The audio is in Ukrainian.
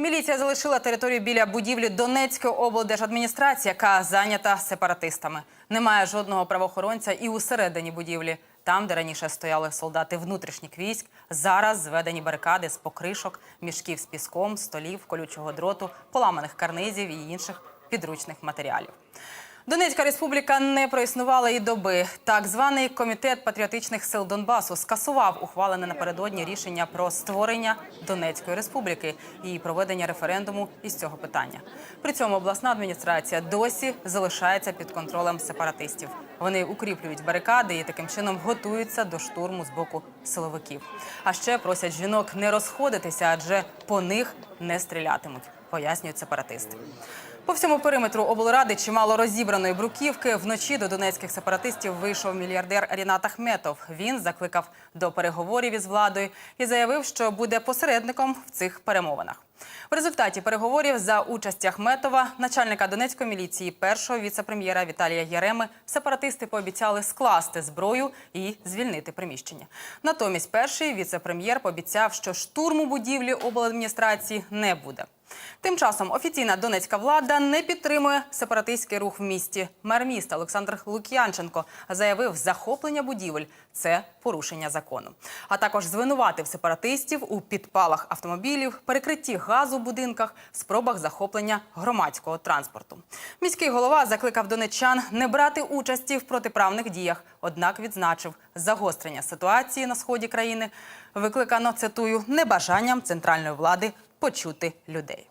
Міліція залишила територію біля будівлі Донецької облдержадміністрації, яка зайнята сепаратистами. Немає жодного правоохоронця і усередині будівлі. Там, де раніше стояли солдати внутрішніх військ, зараз зведені барикади з покришок, мішків з піском, столів, колючого дроту, поламаних карнизів і інших підручних матеріалів. Донецька республіка не проіснувала і доби. Так званий комітет патріотичних сил Донбасу скасував ухвалене напередодні рішення про створення Донецької республіки і проведення референдуму із цього питання. При цьому обласна адміністрація досі залишається під контролем сепаратистів. Вони укріплюють барикади і таким чином готуються до штурму з боку силовиків. А ще просять жінок не розходитися, адже по них не стрілятимуть, пояснюють сепаратисти. По всьому периметру облради чимало розібраної бруківки. Вночі до донецьких сепаратистів вийшов мільярдер Рінат Ахметов. Він закликав до переговорів із владою і заявив, що буде посередником в цих перемовинах. В результаті переговорів за участі Ахметова, начальника Донецької міліції, першого віцепрем'єра Віталія Яреми, сепаратисти пообіцяли скласти зброю і звільнити приміщення. Натомість перший віцепрем'єр пообіцяв, що штурму будівлі обладміністрації не буде. Тим часом офіційна донецька влада не підтримує сепаратистський рух в місті. Мер міста Олександр Лук'янченко заявив, захоплення будівель це порушення закону. А також звинуватив сепаратистів у підпалах автомобілів, перекритті газу в будинках, спробах захоплення громадського транспорту. Міський голова закликав донеччан не брати участі в протиправних діях. Однак відзначив, загострення ситуації на сході країни викликано цитую небажанням центральної влади почути людей.